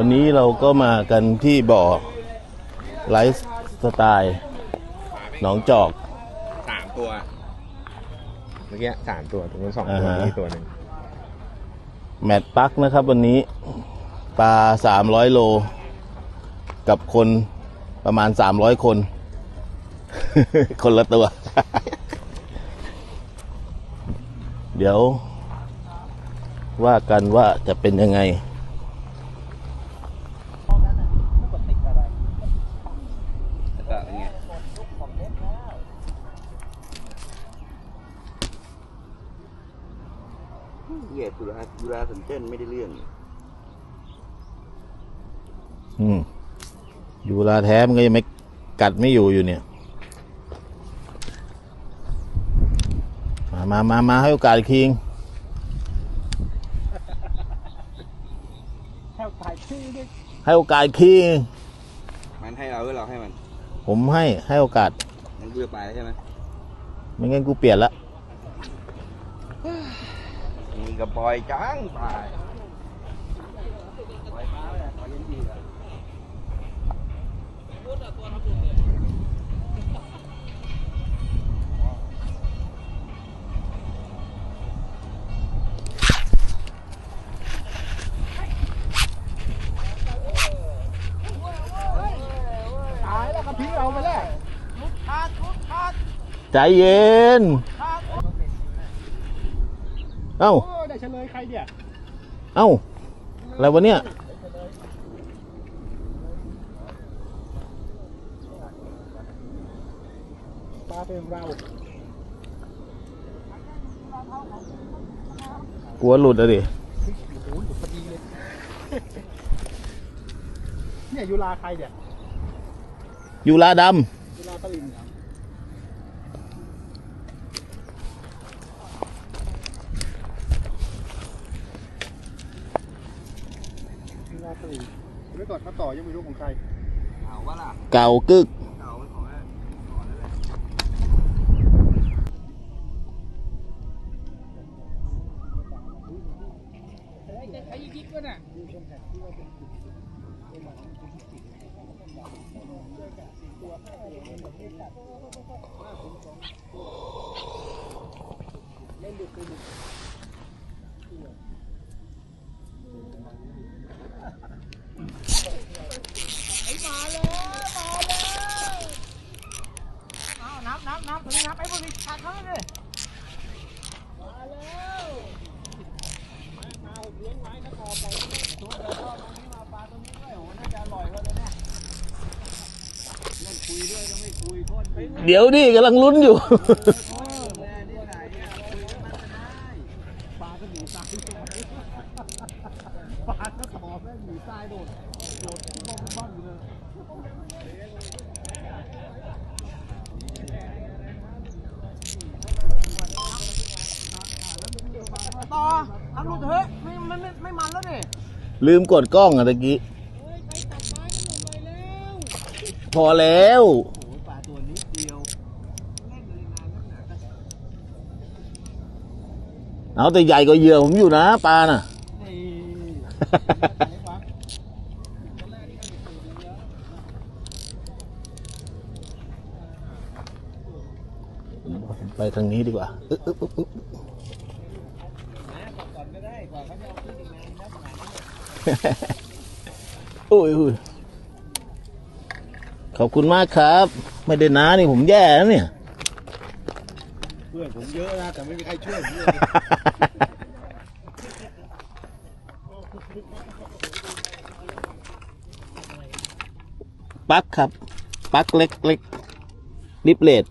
วันนี้เราก็มากันที่บ่อไลฟ์สไตล์หนองจอก สามตัว เมื่อกี้สามตัวตรงนู้นสองตัวอ่าฮะ นี่ตัวหนึ่งแมตช์ปักนะครับ วันนี้ปลาสามร้อยโล กับคนประมาณสามร้อยคน คนละตัว เดี๋ยว ว่ากันว่าจะเป็นยังไง แล้วก็ เป็นไงเหี้ยสุราสุราสันเต้นไม่ได้เรื่องอืมอยู่ลาแท้มันก็ยังไม่กัดไม่อยู่อยู่เนี่ย มามามามาให้โอกาสคิงให้โอกาสคิง มันให้เราหรือเราให้มัน ผมให้ให้โอกาสมันเบื่อไปใช่ไหมไม่งั้นกูเปลี่ยนละ นี่ก็ปล่อยจังไป ใจเย็น เอ้า ได้เฉลยใครเนี่ย เอ้า อะไรวะเนี่ย ปลาเป็นเรากลัวหลุดอะดิ โอ้โหหลุดพอดีเลย เนี่ยยูลาใครเนี่ย ยูราดยูลาตะลินเหรอยูลาตะลินเก่อนถ้าต่อยังไม่รู้ของใครเล่ะำเก่ากึกเอาไว้ของแม่ น้ำน้ำน้ำตรงนี้น้ำไอ้พวกนี้ขาดเขาเลยมาแล้ว เดี๋ยวดิกำลังลุ้นอยู่ปลาก็หนีตายปลาก็ต่อแม่งหนีตายโดด โดดที่บ้องบ้องอยู่เลย ต่อทำรูเถอะไม่ไม่ไม่ไม่มันแล้วนี่ลืมกดกล้องอะตะกี้ พอแล้วโอ้ยปลาตัวนิดเดียว เอาแต่ใหญ่กว่าเหยื่อผมอยู่นะปลาน่ะ ไปทางนี้ดีกว่าอึ๊บอึ๊บอึ๊บอึ๊บโอ้ยอุ้ยขอบคุณมากครับ ไม่ได้น้านี่ผมแย่แล้วเนี่ย เพื่อนผมเยอะนะแต่ไม่มีใครช่วยผมเลยปักครับปักเล็กเล็กริบเลด